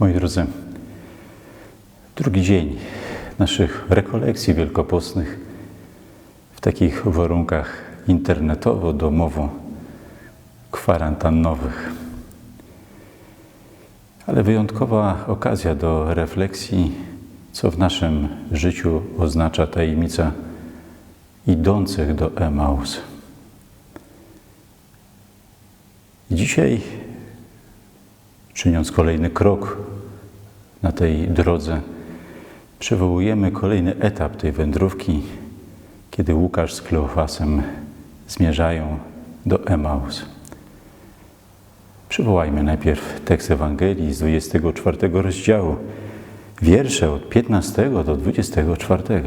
Moi drodzy, drugi dzień naszych rekolekcji wielkopostnych w takich warunkach internetowo-domowo-kwarantannowych. Ale wyjątkowa okazja do refleksji, co w naszym życiu oznacza tajemnica idących do Emaus. Dzisiaj, czyniąc kolejny krok na tej drodze, przywołujemy kolejny etap tej wędrówki, kiedy Łukasz z Kleofasem zmierzają do Emaus. Przywołajmy najpierw tekst Ewangelii z 24 rozdziału, wiersze od 15 do 24.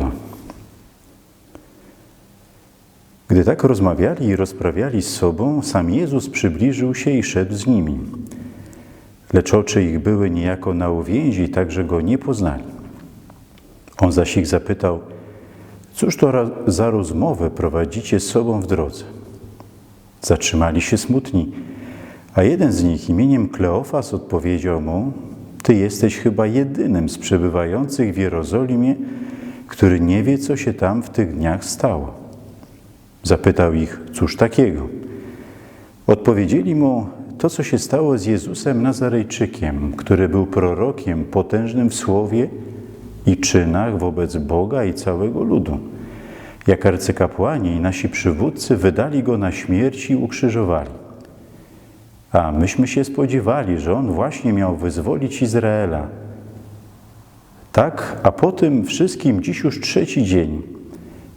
Gdy tak rozmawiali i rozprawiali z sobą, sam Jezus przybliżył się i szedł z nimi. Lecz oczy ich były niejako na uwięzi, tak że go nie poznali. On zaś ich zapytał, cóż to za rozmowę prowadzicie z sobą w drodze? Zatrzymali się smutni, a jeden z nich imieniem Kleofas odpowiedział mu, ty jesteś chyba jedynym z przebywających w Jerozolimie, który nie wie, co się tam w tych dniach stało. Zapytał ich, cóż takiego? Odpowiedzieli mu to, co się stało z Jezusem Nazarejczykiem, który był prorokiem potężnym w słowie i czynach wobec Boga i całego ludu. Jak arcykapłani i nasi przywódcy wydali go na śmierć i ukrzyżowali. A myśmy się spodziewali, że on właśnie miał wyzwolić Izraela. Tak, a po tym wszystkim dziś już trzeci dzień,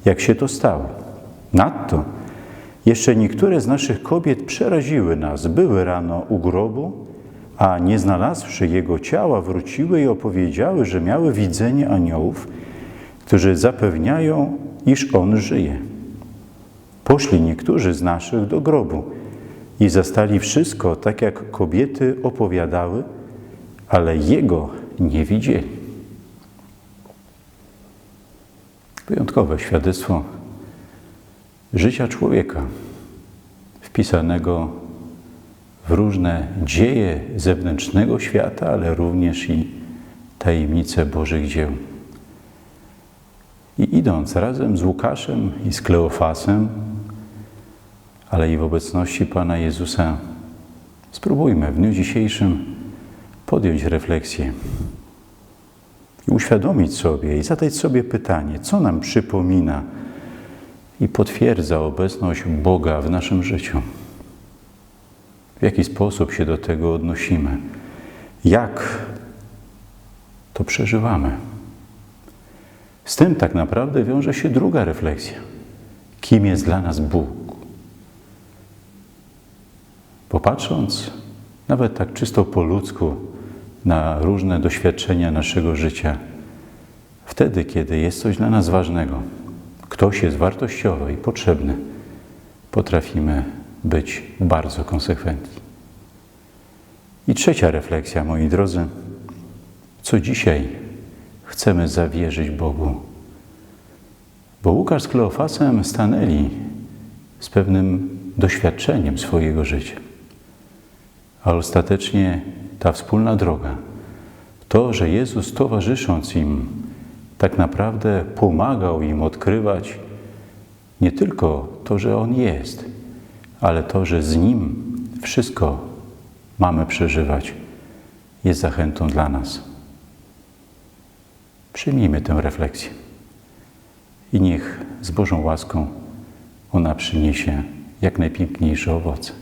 jak się to stało. Nadto jeszcze niektóre z naszych kobiet przeraziły nas, były rano u grobu, a nie znalazłszy jego ciała, wróciły i opowiedziały, że miały widzenie aniołów, którzy zapewniają, iż on żyje. Poszli niektórzy z naszych do grobu i zastali wszystko tak, jak kobiety opowiadały, ale jego nie widzieli. Wyjątkowe świadectwo życia człowieka, wpisanego w różne dzieje zewnętrznego świata, ale również i tajemnice Bożych dzieł. I idąc razem z Łukaszem i z Kleofasem, ale i w obecności Pana Jezusa, spróbujmy w dniu dzisiejszym podjąć refleksję i uświadomić sobie i zadać sobie pytanie, co nam przypomina i potwierdza obecność Boga w naszym życiu. W jaki sposób się do tego odnosimy? Jak to przeżywamy? Z tym tak naprawdę wiąże się druga refleksja. Kim jest dla nas Bóg? Popatrząc nawet tak czysto po ludzku na różne doświadczenia naszego życia, wtedy, kiedy jest coś dla nas ważnego, ktoś jest wartościowy i potrzebny, potrafimy być bardzo konsekwentni. I trzecia refleksja, moi drodzy, co dzisiaj chcemy zawierzyć Bogu. Bo Łukasz z Kleofasem stanęli z pewnym doświadczeniem swojego życia. A ostatecznie ta wspólna droga, to, że Jezus towarzysząc im, tak naprawdę pomagał im odkrywać nie tylko to, że On jest, ale to, że z Nim wszystko mamy przeżywać, jest zachętą dla nas. Przyjmijmy tę refleksję i niech z Bożą łaską ona przyniesie jak najpiękniejsze owoce.